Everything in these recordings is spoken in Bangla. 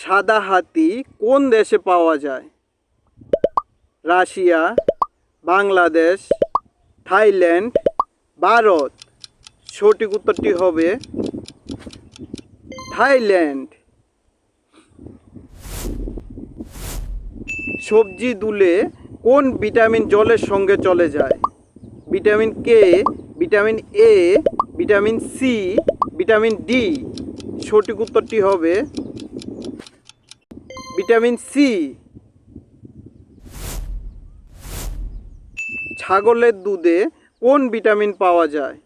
সাদা হাতি কোন দেশে পাওয়া যায়? Russia, Bangladesh, Thailand, Bharat. সঠিক উত্তরটি হবে থাইল্যান্ড। সবজি দুলে কোন ভিটামিন জলের সঙ্গে চলে যায়? Vitamin K, vitamin A, vitamin C, vitamin D. সঠিক উত্তরটি হবে ভিটামিন সি। ছাগলের দুধে কোন ভিটামিন পাওয়া যায়?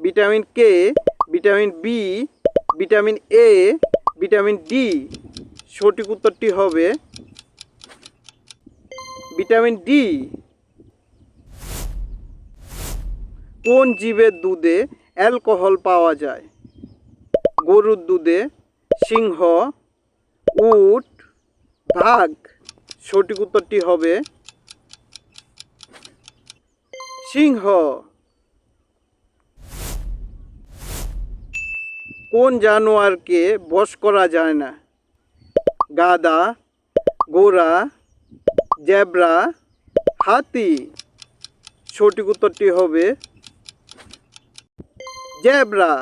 Vitamin K, vitamin B, vitamin A, vitamin D. সঠিক উত্তরটি হবে ভিটামিন ডি। কোন জীবের দুধে অ্যালকোহল পাওয়া যায়? গরুর দুধে, সিংহ, উট বাঘ। সঠিক উত্তরটি হবে সিংহ। কোন জানোয়ারকে বশ করা যায় না? গাদা, গোরা, জেব্রা, হাতি। সঠিক উত্তরটি হবে জেব্রা।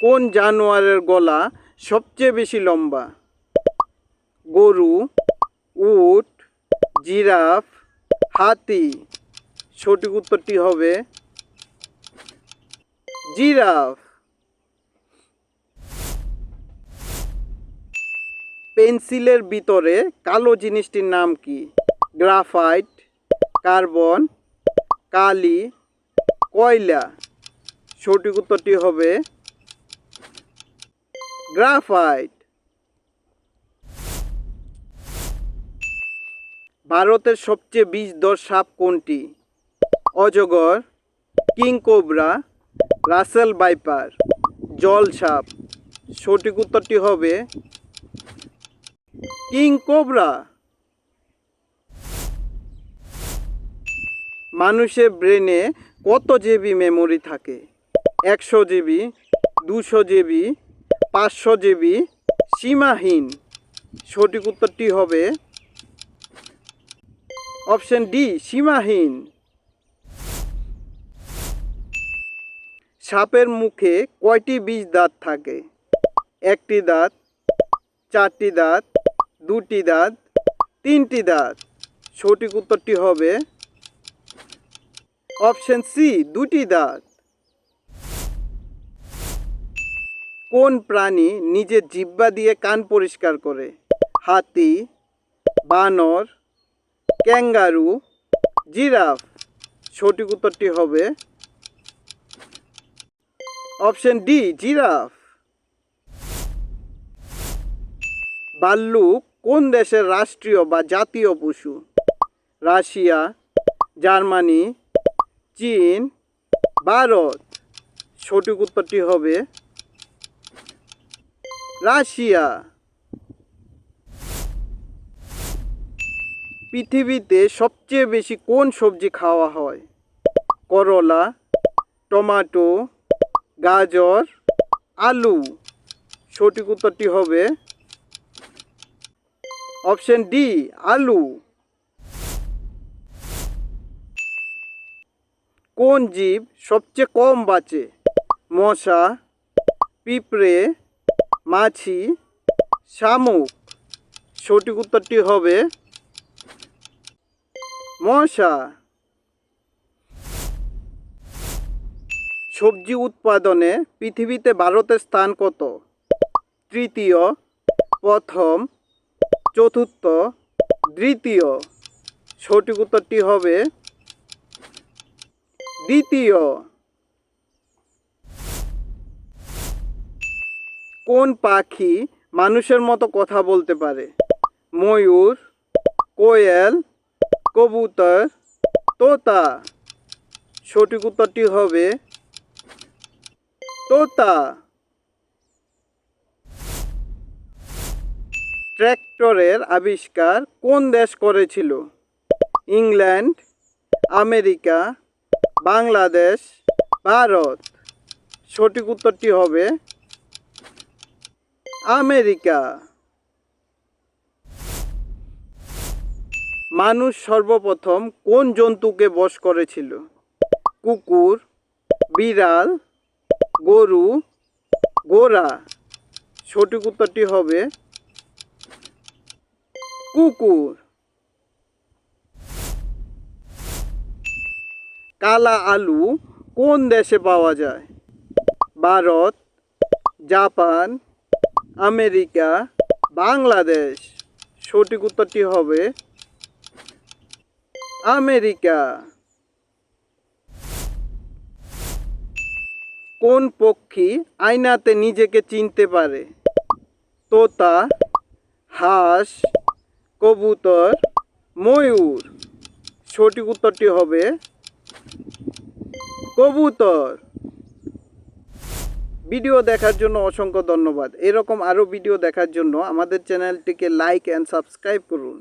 কোন জানোয়ারের গলা সবচেয়ে বেশি লম্বা। গরু, উট, জিরাফ, হাতি। সঠিক উত্তরটি হবে জিরাফ। পেন্সিলের ভিতরে কালো জিনিসটির নাম কি? গ্রাফাইট, কার্বন, কালি, কয়লা। সঠিক উত্তরটি হবে গ্রাফাইট। ভারতের সবচেয়ে বিষধর সাপ কোনটি? অজগর, কিং কোবরা, রাসেল বাইপার জল সাপ। সঠিক উত্তরটি হবে কিং কোবরা। মানুষের ব্রেনে কত জিবি মেমোরি থাকে? একশো জিবি, দুশো জিবি পাঁচশো জিবি সীমাহীন। সঠিক উত্তরটি হবে অপশন ডি, সীমাহীন। সাপের মুখে কয়টি বিষ দাঁত থাকে? একটি দাঁত, চারটি দাঁত, দুটি দাঁত, তিনটি দাঁত। সঠিক উত্তরটি হবে অপশন সি, দুটি দাঁত। কোন প্রাণী নিজের জিব্বা দিয়ে কান পরিষ্কার করে? হাতি, বানর, ক্যাঙ্গারু, জিরাফ। সঠিক উত্তরটি হবে অপশন ডি, জিরাফ। ভাল্লুক কোন দেশের রাষ্ট্রীয় বা জাতীয় পশু? রাশিয়া, জার্মানি, চীন, ভারত। সঠিক উত্তরটি হবে রাশিয়া। পৃথিবীতে সবচেয়ে বেশি কোন সবজি খাওয়া হয়? করলা, টমাটো, গাজর, আলু। সঠিক উত্তরটি হবে অপশন ডি, আলু। কোন জীব সবচেয়ে কম বাঁচে? মশা, পিঁপড়ে মাছি, শামুক। সঠিক উত্তরটি হবে মশা। সবজি উৎপাদনে পৃথিবীতে ভারতের স্থান কত? তৃতীয়, প্রথম, চতুর্থ, দ্বিতীয়। সঠিক উত্তরটি হবে দ্বিতীয়। কোন পাখি মানুষের মতো কথা বলতে পারে? ময়ূর, কোয়েল, কবুতর, তোতা। সঠিক উত্তরটি হবে তোতা। ট্র্যাক্টরের আবিষ্কার কোন দেশ করেছিল? England, America, Bangladesh, Bharat. সঠিক উত্তরটি হবে আমেরিকা। মানুষ সর্বপ্রথম কোন জন্তুকে বশ করেছিল? কুকুর, বিড়াল, গরু গোরা সঠিক উত্তরটি হবে কুকুর। কালা আলু কোন দেশে পাওয়া যায়? Bharat, Japan America, Bangladesh. সঠিক উত্তরটি হবে আমেরিকা। কোন পক্ষী আয়নাতে নিজেকে চিনতে পারে? তোতা, হাঁস, কবুতর, ময়ূর। সঠিক উত্তরটি হবে কবুতর। ভিডিও দেখার জন্য অসংখ্য ধন্যবাদ। এরকম আরও ভিডিও দেখার জন্য আমাদের চ্যানেলটিকে লাইক অ্যান্ড সাবস্ক্রাইব করুন।